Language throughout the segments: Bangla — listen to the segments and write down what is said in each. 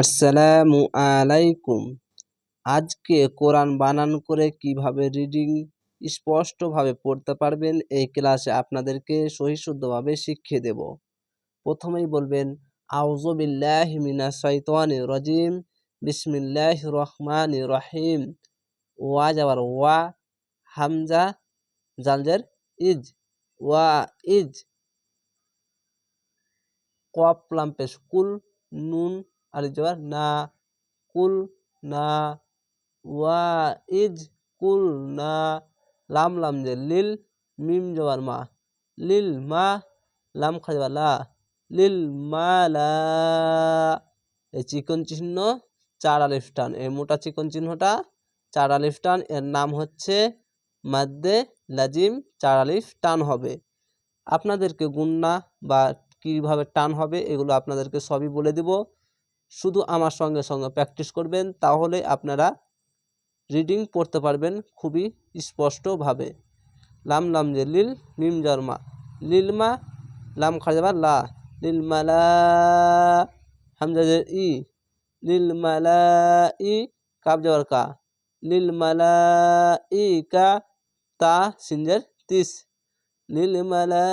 আসসালামু আলাইকুম। আজকে কোরআন বানান করে কীভাবে রিডিং স্পষ্টভাবে পড়তে পারবেন, এই ক্লাসে আপনাদেরকে সহিশুদ্ধভাবে শিখিয়ে দেব। প্রথমেই বলবেন আউজবিল্লাহ মিনা শৈতান রজিম। বিসমিল্লাহ রহমান রহিম। ওয়া যাবার ওয়া, হামজা, জালজের ইজ, ওয়া ইজ। কপ লাম্পেশ স্কুল, নুন আর জবার, না কুল, না ওয়া ইজ কুল, না লাম লাম যে, লিল মিম জবার মা, লিল মা লাম খাজবা লা, লিল মা লা। এই চিকন চিহ্ন চার আলিফ টান, এই মোটা চিকন চিহ্নটা চার আলিফ টান, এর নাম হচ্ছে মাদ্দে লাজিম চার আলিফ টান হবে। আপনাদেরকে গুন্না বা কীভাবে টান হবে, এগুলো আপনাদেরকে সবই বলে দিব। শুধু আমার সঙ্গে সঙ্গে প্র্যাকটিস করবেন, তাহলে আপনারা রিডিং পড়তে পারবেন খুবই স্পষ্টভাবে। লাম লাম যে লিল মিম জর্মা লিলমা লাম খাজাবার লা। লিল মালা হামজা ই। লিল মালা ই কাব কা। লিল মালা ই, কা, তা সিনজের তিস। লিল মালা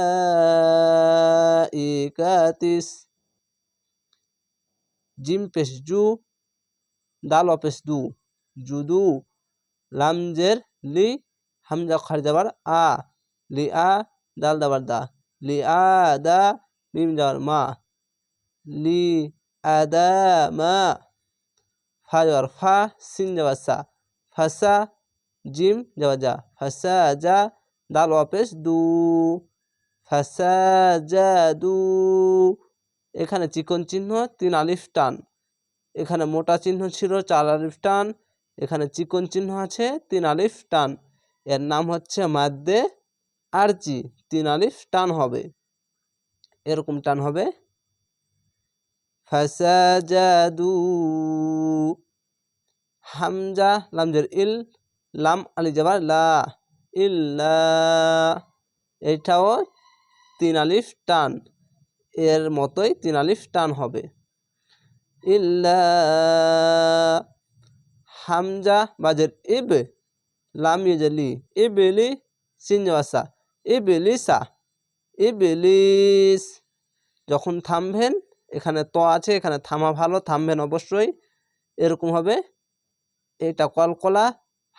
ই, কা, তিস। জিম পেশ জু দাল অপেশ দু। জুদু, লামজের লি, হামজা খার যাবার আ। লি আ দাল দাবার দা। লি আ দা, মিম যাবার মা। লি আদা মা। ফা যাবার ফা, সিন যাবার সা। ফাসা জিম যাবার যা ফাসা যা দাল অপেশ দু। ফাসা যা দু। এখানে চিকন চিহ্ন, তিন আলিফ টান। এখানে মোটা চিহ্ন ছিল, চার আলিফ টান। এখানে চিকন চিহ্ন আছে, তিন আলিফ টান। এর নাম হচ্ছে মাদ্দে আরজি, তিন আলিফ টান হবে। এরকম টান হবে। ফাসাজাদু হামজা, লামজের ইল, লাম, আলি যাবার লা ইল্লা। এটাও তিন আলিফ টান। এর মতোই তিন আলিফ টান হবে। ইল্লা হামজা বাজের ইব লাম ইজলি ইবলি সিনজাসা ইবলিসা ইবলিস। যখন থামবেন, এখানে ত আছে, এখানে থামা ভালো, থামবেন অবশ্যই। এরকম হবে। এটা কলকলা,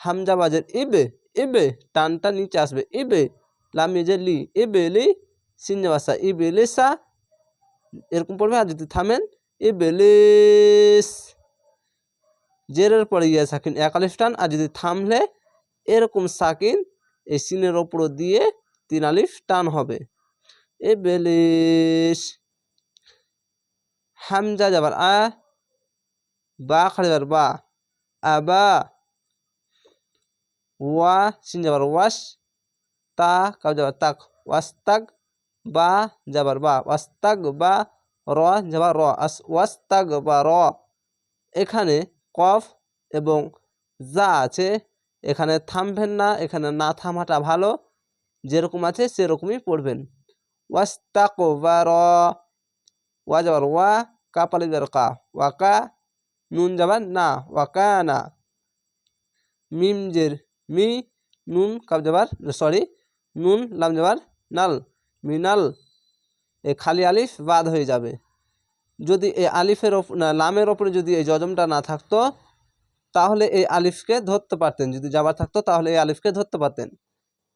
হামজা বাজের ইবে ইবে টানটা নিচে আসবে ইবে লাম ইজলি, ইবেলি সিনজাসা ইবেলিসা এরকম পড়বে। আর যদি থামেন, এ ইবলিস জেরের পরে ইয়া সাকিন এক আলিফ টান। আর যদি থামলে, এরকম সাকিন এই সিনের ওপর দিয়ে তিন আলিফ টান হবে। এ ইবলিস হামজা যাবার আ, বা খালি যাবার বা আবা ওয়া, সিন যাবার ওয়াস, তা, কাউ যাবার তাক ওয়াস্তাক বা যাবার বা ওয়াস্তাক বা র যাবার র ওয়াস্তাক বা র এখানে কফ এবং যা আছে। এখানে থামবেন না, এখানে না থামাটা ভালো। যেরকম আছে সেরকমই পড়বেন। ওয়াস্তাক বা র। ওয়া যাবার ওয়া, কা পালি যাবার কা। ওয়াকা নুন যাবার না। ওয়াকা না। মিম জের মি, নুন কাপ যাবার সরি, নুন লাম যাবার নাল। মিনাল এ খালি আলিফ বাদ হয়ে যাবে। যদি এই আলিফের লামের ওপরে যদি এই জজমটা না থাকতো, তাহলে এই আলিফকে ধরতে পারতেন। যদি যাবার থাকতো, তাহলে এই আলিফকে ধরতে পারতেন।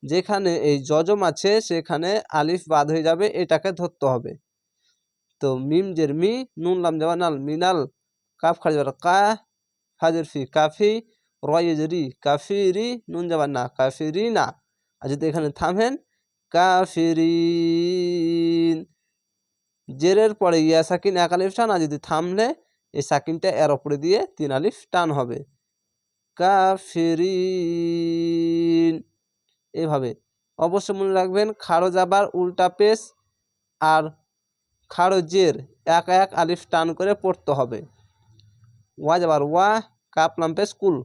যেখানে এই জজম আছে, সেখানে আলিফ বাদ হয়ে যাবে, এটাকে ধরতে হবে। তো মিম জের মি, নুন লাম যাবার নাল মিনাল কাফ যাবার কা ফাজের ফি কাফি রয়েজরি কাফিরি, নুন যাবার না কাফিরি না। আর যদি এখানে থামেন কাফিরিন। জেরের পরে ইয়া সাকিন এক আলিফ টান, আর যদি থামলে এই সাকিনটা এর ওপরে দিয়ে তিন আলিফ টান হবে। কাফিরিন। এভাবে। অবশ্য মনে রাখবেন খাড়ো যাবার উল্টা পেস আর খাড়ো জের এক এক আলিফ টান করে পড়তে হবে। ওয়া যাবার ওয়া কাপ নাম পেস কুল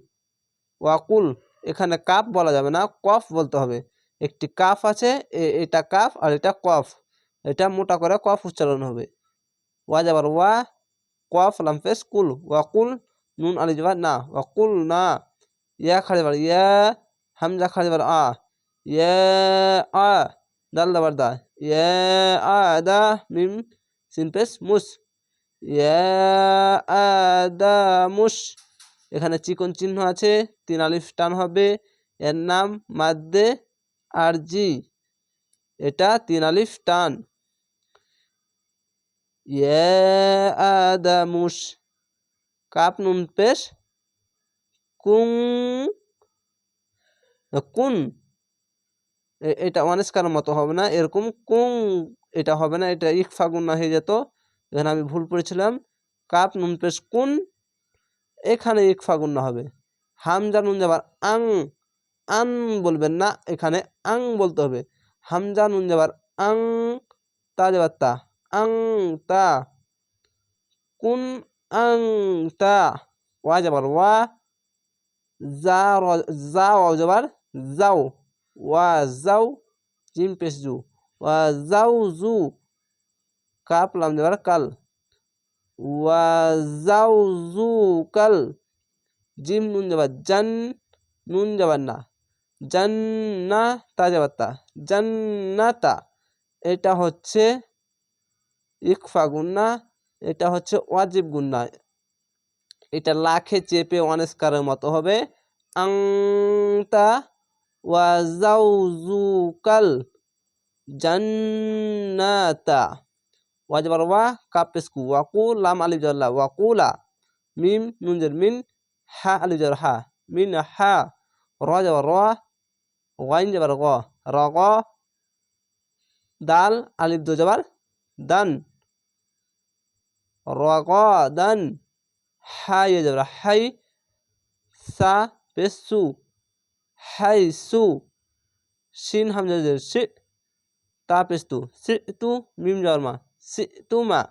এখানে কাপ বলা যাবে না, কফ বলতে হবে। একটি কাফ আছে এটা কাফ আর এটা কফ এটা মোটা করে কফ উচ্চারণ হবে। ওয়া যাবার ওয়া কফ লাম পেশ কুল ওয়াকুল নুন আলি জবার না, ওয়াকুল না। ইয়া খাড়ি বার ইয়া, হামজা খাড়ি বার আ। ইয়া, আ, দাল দাবার দা। ইয়া, আ, দা, মিম, সিন পেশ মুস। ইয়া, আ, দা, মুস। এখানে চিকন চিহ্ন আছে, তিন আলিফ টান হবে। এর নাম মাদ্দে আর জি, এটা তিন আলিফ টান। আদামুস, কাপ নুন পেশ, কুং কুন এটা অনেস্কার মতো হবে না, এরকম কুং, এটা হবে না, এটা ইকফা গুন্না হয়ে যেত এখানে আমি ভুল পড়েছিলাম। কাপ নুন পেশ কুন, এখানে ইকফা গুন্না হবে। হামজা নুন যাবার আং আন বলবেন না, এখানে আং বলতে হবে। হামজা, নুন যাবার আং, তা যাবার তা। আং, তা। কুন আং, তা। ওয়া যাবার ওয়া। যা যা, ওয়া যাবার যাও। ওয়া যাও, জিম পেশ জু। ওয়া যাও জু, কাপ লাম যাবার কাল। ওয়া যাও জু কাল। জিম নুন যাবার জান, নুন যাবার না। জান্না তা যাবার তা জান্নাতা, এটা হচ্ছে ইকফা গুন্না, এটা হচ্ছে ওয়াজিব গুন্না। এটা লাখে চেপে অনেস্কারের মতো হবে। আংতা ওয়াজাউজুকাল জান্নাতা। ওয়াজবার ওয়া, কাপেসকু ওয়াকু লাম, আলিফ জাল্লা ওয়াকুলা মিম, নুনজের মিন, হা, আলিফ, জার, হা। মিন, হা, র যাবার ওয়াইন যাবার গ, র গ দাল আলিফ যাবার, দান। রগাদান হাই যাবার হাই সা পেসু হাই সু। সিন হামজা সি, তা পেস্তু সি তু, মিম যাওয়ার মা, সি তু মা।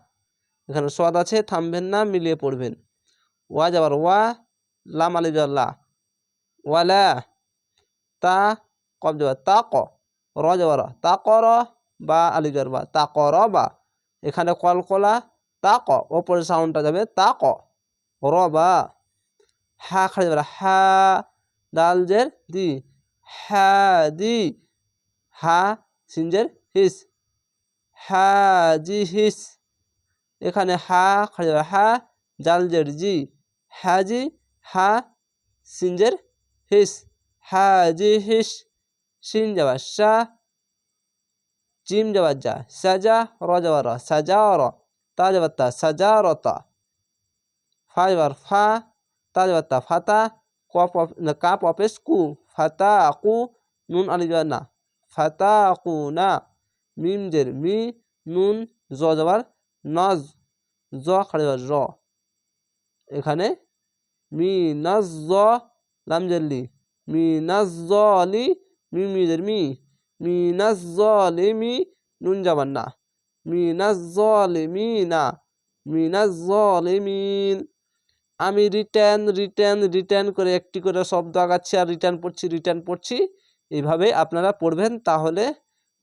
এখানে সোয়াদ আছে, থামবেন না, মিলিয়ে পড়বেন। ওয়া যাবার, ওয়া, লাম আলিফ যাবার লা। ওয়ালা, তা কব যাবার তা ক র যাবার তা কর বা আলিফ যাবার বা তা কর বা এখানে কল কলকলা তাক ওপরের সাউন্ডটা যাবে তাক বা হা খাড়ি যাবে হা দাল জের দি হা দি হা সিনজের হিস হা জি হিস এখানে হা খাড়ি যাবে হা জাল জের জি জি হা সিনজের হিস হা জি হিস সিন যাবা সা জিম যাবার যা সাজা র যাবার র সাজা র তাজবাত্তা সাজারতা ফাইবার ফা তাজবাত্তা ফাতা কপ কাপ অপেস কু ফাতা কু নুন আলিজা ফাতা কু না মিম জের মি নুন জ যাবার নজ জ খাড়িবার র এখানে মি নাজ জ লামজেল্লি মি নাজ জ আলি মি মিজের মি মি নাজ জ মি নুন যাবার না মিনাজ্জলিমিনা মিনাজ্জলিমিন আমি রিটার্ন রিটার্ন রিটার্ন করে একটি করে শব্দ আগাচ্ছি আর রিটার্ন পড়ছি রিটার্ন পড়ছি। এইভাবে আপনারা পড়বেন তাহলে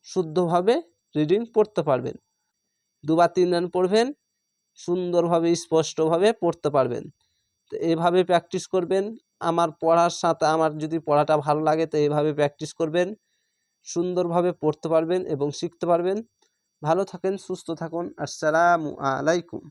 শুদ্ধভাবে রিডিং পড়তে পারবেন। দুবার তিন রান পড়বেন, সুন্দরভাবে, স্পষ্টভাবে পড়তে পারবেন। তো এভাবে প্র্যাকটিস করবেন আমার পড়ার সাথে, আমার যদি পড়াটা ভালো লাগে, তো এভাবে প্র্যাকটিস করবেন, সুন্দরভাবে পড়তে পারবেন এবং শিখতে পারবেন। ভালো থাকেন, সুস্থ থাকুন। আসসালামু আলাইকুম।